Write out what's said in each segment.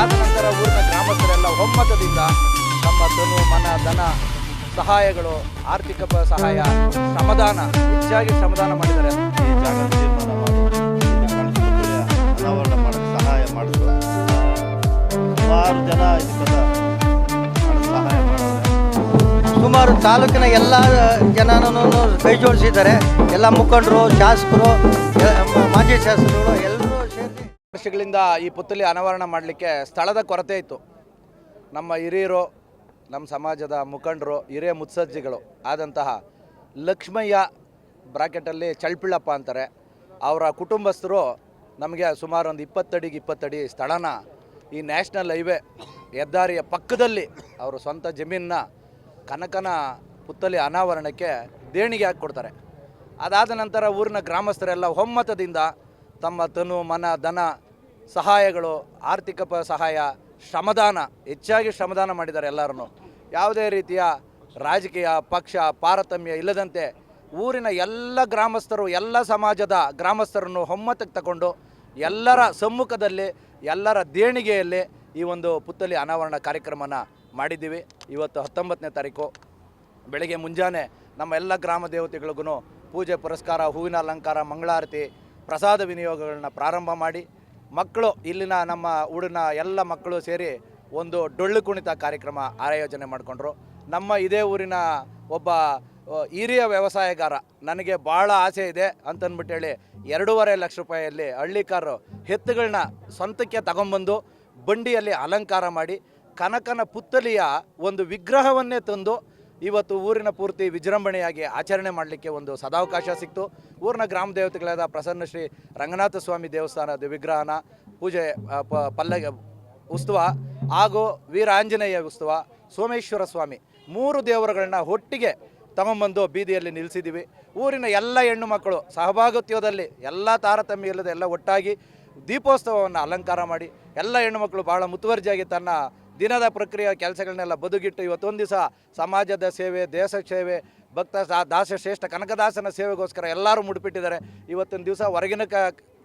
ಅದಾದ ನಂತರ ಊರಿನ ಗ್ರಾಮಸ್ಥರೆಲ್ಲ ಒಮ್ಮತದಿಂದ ತಮ್ಮ ಧನು ಮನ ಧನ ಸಹಾಯಗಳು ಆರ್ಥಿಕ ಸಹಾಯ ಸಮಾಧಾನ ಹೆಚ್ಚಾಗಿ ಸಮಾಧಾನ ಮಾಡಿದ್ದಾರೆ. ಈ ಮಾಡಿ ಸಹಾಯ ಮಾಡಿದ್ರು ಸುಮಾರು ಜನ ಸುಮಾರು ತಾಲೂಕಿನ ಎಲ್ಲ ಜನನೂ ಕೈ ಜೋಡಿಸಿದ್ದಾರೆ. ಎಲ್ಲ ಮುಖಂಡರು ಶಾಸಕರು ಮಾಜಿ ಶಾಸಕರುಗಳು ಎಲ್ಲ ವರ್ಷಗಳಿಂದ ಈ ಪುತ್ತಲಿ ಅನಾವರಣ ಮಾಡಲಿಕ್ಕೆ ಸ್ಥಳದ ಕೊರತೆ ಇತ್ತು. ನಮ್ಮ ಹಿರಿಯರು, ನಮ್ಮ ಸಮಾಜದ ಮುಖಂಡರು, ಹಿರಿಯ ಮುತ್ಸಜ್ಜಿಗಳು ಆದಂತಹ ಲಕ್ಷ್ಮಯ್ಯ ಬ್ರಾಕೆಟಲ್ಲಿ ಚಳ್ಪಿಳ್ಳಪ್ಪ ಅಂತಾರೆ. ಅವರ ಕುಟುಂಬಸ್ಥರು ನಮಗೆ ಸುಮಾರು ಒಂದು ಇಪ್ಪತ್ತಡಿಗೆ ಇಪ್ಪತ್ತಡಿ ಸ್ಥಳನ ಈ ನ್ಯಾಷನಲ್ ಹೈವೇ ಹೆದ್ದಾರಿಯ ಪಕ್ಕದಲ್ಲಿ ಅವರು ಸ್ವಂತ ಜಮೀನನ್ನ ಕನಕನ ಪುತ್ತಲಿ ಅನಾವರಣಕ್ಕೆ ದೇಣಿಗೆ ಹಾಕಿಕೊಡ್ತಾರೆ. ಅದಾದ ನಂತರ ಊರಿನ ಗ್ರಾಮಸ್ಥರೆಲ್ಲ ಒಮ್ಮತದಿಂದ ತಮ್ಮ ತನು ಮನ ದನ ಸಹಾಯಗಳು, ಆರ್ಥಿಕ ಪ, ಸಹಾಯ, ಶ್ರಮದಾನ, ಹೆಚ್ಚಾಗಿ ಶ್ರಮದಾನ ಮಾಡಿದ್ದಾರೆ ಎಲ್ಲರೂ ಯಾವುದೇ ರೀತಿಯ ರಾಜಕೀಯ, ಪಕ್ಷ, ಪಾರತಮ್ಯ ಇಲ್ಲದಂತೆ ಊರಿನ ಎಲ್ಲ ಗ್ರಾಮಸ್ಥರು, ಎಲ್ಲ ಸಮಾಜದ ಗ್ರಾಮಸ್ಥರನ್ನು ಹೊಮ್ಮತಕ್ಕೆ ತಗೊಂಡು ಎಲ್ಲರ ಸಮ್ಮುಖದಲ್ಲಿ, ಎಲ್ಲರ ದೇಣಿಗೆಯಲ್ಲಿ ಈ ಒಂದು ಪುತ್ತಲಿ ಅನಾವರಣ ಕಾರ್ಯಕ್ರಮನ ಮಾಡಿದ್ದೀವಿ. ಇವತ್ತು ಹತ್ತೊಂಬತ್ತನೇ ತಾರೀಕು. ಬೆಳಗ್ಗೆ ಮುಂಜಾನೆ ನಮ್ಮ ಎಲ್ಲ ಗ್ರಾಮ ದೇವತೆಗಳಿಗೂ ಪೂಜೆ, ಪುರಸ್ಕಾರ, ಹೂವಿನ ಅಲಂಕಾರ, ಮಂಗಳಾರತಿ, ಪ್ರಸಾದ ವಿನಿಯೋಗಗಳನ್ನ ಪ್ರಾರಂಭ ಮಾಡಿ ಮಕ್ಕಳು, ಇಲ್ಲಿನ ನಮ್ಮ ಊರಿನ ಎಲ್ಲ ಮಕ್ಕಳು ಸೇರಿ ಒಂದು ಡೊಳ್ಳು ಕುಣಿತ ಕಾರ್ಯಕ್ರಮ ಆಯೋಜನೆ ಮಾಡಿಕೊಂಡ್ರು. ನಮ್ಮ ಇದೇ ಊರಿನ ಒಬ್ಬ ಹಿರಿಯ ವ್ಯವಸಾಯಗಾರ, ನನಗೆ ಭಾಳ ಆಸೆ ಇದೆ ಅಂತಂದ್ಬಿಟ್ಟು ಹೇಳಿ ಎರಡೂವರೆ ಲಕ್ಷ ರೂಪಾಯಿಯಲ್ಲಿ ಹಳ್ಳಿಕಾರರು ಹೆತ್ತುಗಳನ್ನ ಸ್ವಂತಕ್ಕೆ ತಗೊಂಬಂದು ಬಂಡಿಯಲ್ಲಿ ಅಲಂಕಾರ ಮಾಡಿ ಕನಕನ ಪುತ್ತಲಿಯ ಒಂದು ವಿಗ್ರಹವನ್ನೇ ತಂದು ಇವತ್ತು ಊರಿನ ಪೂರ್ತಿ ವಿಜೃಂಭಣೆಯಾಗಿ ಆಚರಣೆ ಮಾಡಲಿಕ್ಕೆ ಒಂದು ಸದಾವಕಾಶ ಸಿಕ್ತು. ಊರಿನ ಗ್ರಾಮ ದೇವತೆಗಳಾದ ಪ್ರಸನ್ನ ಶ್ರೀ ರಂಗನಾಥ ಸ್ವಾಮಿ ದೇವಸ್ಥಾನದ ವಿಗ್ರಹನ ಪೂಜೆ ಪಲ್ಲ ಉತ್ಸವ ಹಾಗೂ ವೀರ ಆಂಜನೇಯ ಉತ್ಸವ ಸೋಮೇಶ್ವರ ಸ್ವಾಮಿ ಮೂರು ದೇವರುಗಳನ್ನ ಒಟ್ಟಿಗೆ ತಗೊಂಬಂದು ಬೀದಿಯಲ್ಲಿ ನಿಲ್ಲಿಸಿದ್ದೀವಿ ಊರಿನ ಎಲ್ಲ ಹೆಣ್ಣು ಮಕ್ಕಳು ಸಹಭಾಗಿತ್ವದಲ್ಲಿ ಎಲ್ಲ ತಾರತಮ್ಯ ಇಲ್ಲದೆ ಎಲ್ಲ ಒಟ್ಟಾಗಿ ದೀಪೋತ್ಸವವನ್ನು ಅಲಂಕಾರ ಮಾಡಿ ಎಲ್ಲ ಹೆಣ್ಣು ಮಕ್ಕಳು ಭಾಳ ಮುತುವರ್ಜಿಯಾಗಿ ತನ್ನ ದಿನದ ಪ್ರಕ್ರಿಯೆ ಕೆಲಸಗಳನ್ನೆಲ್ಲ ಬದುಗಿಟ್ಟು ಇವತ್ತೊಂದು ದಿವಸ ಸಮಾಜದ ಸೇವೆ, ದೇಶ ಸೇವೆ, ಭಕ್ತ ದಾಸ ಶ್ರೇಷ್ಠ ಕನಕದಾಸನ ಸೇವೆಗೋಸ್ಕರ ಎಲ್ಲರೂ ಮುಡಿಪಿಟ್ಟಿದ್ದಾರೆ. ಇವತ್ತಿನ ದಿವಸ ಹೊರಗಿನ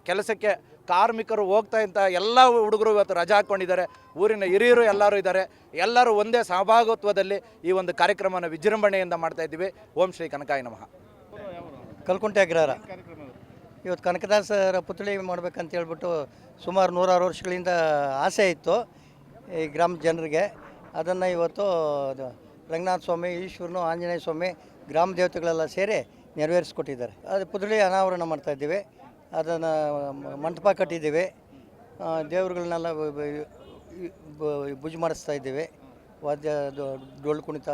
ಕೆಲಸಕ್ಕೆ ಕಾರ್ಮಿಕರು ಹೋಗ್ತಾ ಇಂಥ ಎಲ್ಲ ಹುಡುಗರು ಇವತ್ತು ರಜಾ ಹಾಕ್ಕೊಂಡಿದ್ದಾರೆ ಊರಿನ ಹಿರಿಯರು ಎಲ್ಲರೂ ಇದ್ದಾರೆ. ಎಲ್ಲರೂ ಒಂದೇ ಸಹಭಾಗತ್ವದಲ್ಲಿ ಈ ಒಂದು ಕಾರ್ಯಕ್ರಮನ ವಿಜೃಂಭಣೆಯಿಂದ ಮಾಡ್ತಾ ಇದ್ದೀವಿ. ಓಂ ಶ್ರೀ ಕನಕಾಯ ನಮಃ. ಕಲ್ಕುಂಟೆ ಅಗ್ರಹಾರ. ಇವತ್ತು ಕನಕದಾಸರ ಪುತ್ಳಿ ಮಾಡ್ಬೇಕಂತ ಹೇಳ್ಬಿಟ್ಟು ಸುಮಾರು ನೂರಾರು ವರ್ಷಗಳಿಂದ ಆಸೆ ಇತ್ತು. ಈ ಗ್ರಾಮ ಜನರಿಗೆ ಅದನ್ನು ಇವತ್ತು ರಂಗನಾಥ ಸ್ವಾಮಿ, ಈಶ್ವರನು, ಆಂಜನೇಯ ಸ್ವಾಮಿ, ಗ್ರಾಮ ದೇವತೆಗಳೆಲ್ಲ ಸೇರಿ ನೆರವೇರಿಸ್ಕೊಟ್ಟಿದ್ದಾರೆ. ಅದು ಪುದಳಿ ಅನಾವರಣ ಮಾಡ್ತಾಯಿದ್ದೀವಿ ಅದನ್ನು ಮಂಟಪ ಕಟ್ಟಿದ್ದೀವಿ. ದೇವರುಗಳನ್ನೆಲ್ಲ ಭುಜ ಮಾಡಿಸ್ತಾ ಇದ್ದೀವಿ. ವಾದ್ಯ ಡೊಳ್ಳು ಕುಣಿತ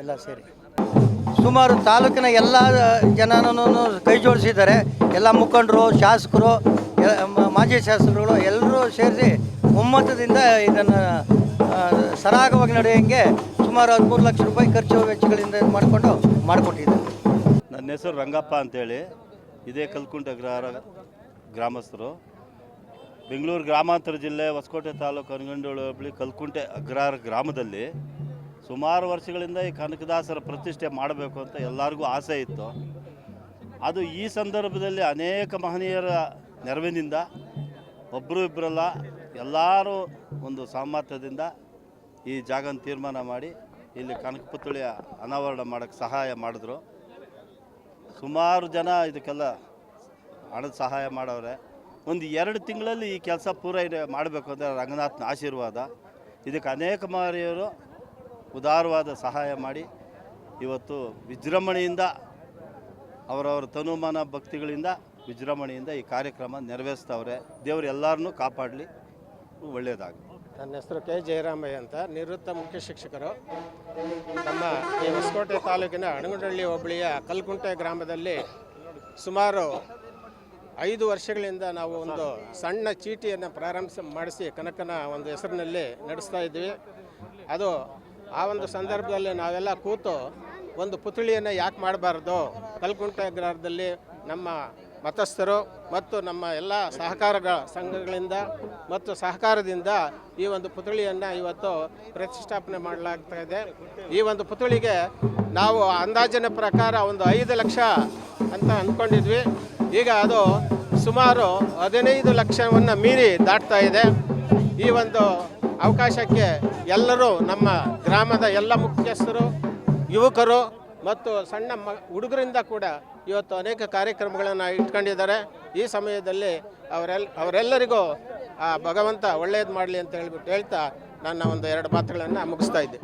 ಎಲ್ಲ ಸೇರಿ. ಸುಮಾರು ತಾಲೂಕಿನ ಎಲ್ಲ ಜನನೂ ಕೈ ಜೋಡಿಸಿದ್ದಾರೆ. ಎಲ್ಲ ಮುಖಂಡರು, ಶಾಸಕರು ಮಾಜಿ ಶಾಸಕರುಗಳು ಎಲ್ಲರೂ ಸೇರಿಸಿ ಒಮ್ಮತದಿಂದ ಇದನ್ನು ಸರಾಗವಾಗಿ ನಡೆಯೋಂಗೆ ಸುಮಾರು ಹದಿಮೂರು ಲಕ್ಷ ರೂಪಾಯಿ ಖರ್ಚು ವೆಚ್ಚಗಳಿಂದ ಇದು ಮಾಡಿಕೊಂಡು ಮಾಡಿಕೊಟ್ಟಿದ್ದಾರೆ. ನನ್ನ ಹೆಸರು ರಂಗಪ್ಪ ಅಂತೇಳಿ. ಇದೇ ಕಲ್ಕುಂಟೆ ಅಗ್ರಹಾರ ಗ್ರಾಮಸ್ಥರು. ಬೆಂಗಳೂರು ಗ್ರಾಮಾಂತರ ಜಿಲ್ಲೆ ಹೊಸಕೋಟೆ ತಾಲೂಕು ಅನಗಂಡೋಳು ಹೋಬಳಿ ಕಲ್ಕುಂಟೆ ಅಗ್ರಹಾರ ಗ್ರಾಮದಲ್ಲಿ ಸುಮಾರು ವರ್ಷಗಳಿಂದ ಈ ಕನಕದಾಸರ ಪ್ರತಿಷ್ಠೆ ಮಾಡಬೇಕು ಅಂತ ಎಲ್ಲರಿಗೂ ಆಸೆ ಇತ್ತು. ಅದು ಈ ಸಂದರ್ಭದಲ್ಲಿ ಅನೇಕ ಮಹನೀಯರ ನೆರವಿನಿಂದ ಒಬ್ಬರು ಇಬ್ಬರಲ್ಲ ಎಲ್ಲರೂ ಒಂದು ಸಾಮರ್ಥ್ಯದಿಂದ ಈ ಜಾಗನ ತೀರ್ಮಾನ ಮಾಡಿ ಇಲ್ಲಿ ಕನಕಪುತ್ಳಿಯ ಅನಾವರಣ ಮಾಡೋಕ್ಕೆ ಸಹಾಯ ಮಾಡಿದ್ರು. ಸುಮಾರು ಜನ ಇದಕ್ಕೆಲ್ಲ ಹಣದ ಸಹಾಯ ಮಾಡವ್ರೆ. ಒಂದು ಎರಡು ತಿಂಗಳಲ್ಲಿ ಈ ಕೆಲಸ ಪೂರೈಕೆ ಮಾಡಬೇಕು ಅಂದರೆ ರಂಗನಾಥನ ಆಶೀರ್ವಾದ. ಇದಕ್ಕೆ ಅನೇಕ ಮಾರಿಯವರು ಉದಾರವಾದ ಸಹಾಯ ಮಾಡಿ ಇವತ್ತು ವಿಜೃಂಭಣೆಯಿಂದ ಅವರವರ ತನುಮಾನ ಭಕ್ತಿಗಳಿಂದ ವಿಜೃಂಭಣೆಯಿಂದ ಈ ಕಾರ್ಯಕ್ರಮ ನೆರವೇರಿಸ್ತವ್ರೆ. ದೇವರು ಎಲ್ಲರನ್ನೂ ಕಾಪಾಡಲಿ. ಒಳ್ಳೆಯದಾಗಲಿ. ನನ್ನ ಹೆಸರು ಕೆ ಜಯರಾಮಯ್ಯ ಅಂತ. ನಿವೃತ್ತ ಮುಖ್ಯ ಶಿಕ್ಷಕರು. ನಮ್ಮ ಈ ಹೊಸಕೋಟೆ ತಾಲೂಕಿನ ಅಣಗುಂಡಳ್ಳಿ ಹೋಬಳಿಯ ಕಲ್ಕುಂಟೆ ಗ್ರಾಮದಲ್ಲಿ ಸುಮಾರು ಐದು ವರ್ಷಗಳಿಂದ ನಾವು ಒಂದು ಸಣ್ಣ ಚೀಟಿಯನ್ನು ಪ್ರಾರಂಭಿಸಿ ಮಾಡಿಸಿ ಕನಕನ ಒಂದು ಹೆಸರಿನಲ್ಲಿ ನಡೆಸ್ತಾ ಇದ್ವಿ ಅದು ಆ ಒಂದು ಸಂದರ್ಭದಲ್ಲಿ ನಾವೆಲ್ಲ ಕೂತು ಒಂದು ಪುತ್ಳಿಯನ್ನು ಯಾಕೆ ಮಾಡಬಾರ್ದು? ಕಲ್ಕುಂಟೆ ಗ್ರಾಮದಲ್ಲಿ ನಮ್ಮ ಮತಸ್ಥರು ಮತ್ತು ನಮ್ಮ ಎಲ್ಲ ಸಹಕಾರಗಳ ಸಂಘಗಳಿಂದ ಮತ್ತು ಸಹಕಾರದಿಂದ ಈ ಒಂದು ಪುತ್ಥಳಿಯನ್ನು ಇವತ್ತು ಪ್ರತಿಷ್ಠಾಪನೆ ಮಾಡಲಾಗ್ತಾ ಇದೆ. ಈ ಒಂದು ಪುತ್ಥಳಿಗೆ ನಾವು ಅಂದಾಜಿನ ಪ್ರಕಾರ ಒಂದು ಐದು ಲಕ್ಷ ಅಂತ ಅಂದ್ಕೊಂಡಿದ್ವಿ. ಈಗ ಅದು ಸುಮಾರು ಹದಿನೈದು ಲಕ್ಷವನ್ನು ಮೀರಿ ದಾಟ್ತಾ ಇದೆ. ಈ ಒಂದು ಅವಕಾಶಕ್ಕೆ ಎಲ್ಲರೂ ನಮ್ಮ ಗ್ರಾಮದ ಎಲ್ಲ ಮುಖ್ಯಸ್ಥರು, ಯುವಕರು ಮತ್ತು ಸಣ್ಣ ಮ ಹುಡುಗರಿಂದ ಕೂಡ ಇವತ್ತು ಅನೇಕ ಕಾರ್ಯಕ್ರಮಗಳನ್ನು ಇಟ್ಕೊಂಡಿದ್ದಾರೆ. ಈ ಸಮಯದಲ್ಲಿ ಅವರೆಲ್ಲ ಅವರೆಲ್ಲರಿಗೂ ಆ ಭಗವಂತ ಒಳ್ಳೆಯದು ಮಾಡಲಿ ಅಂತ ಹೇಳ್ಬಿಟ್ಟು ಹೇಳ್ತಾ ನನ್ನ ಒಂದು ಎರಡು ಮಾತುಗಳನ್ನು ಮುಗಿಸ್ತಾ ಇದ್ದೆ.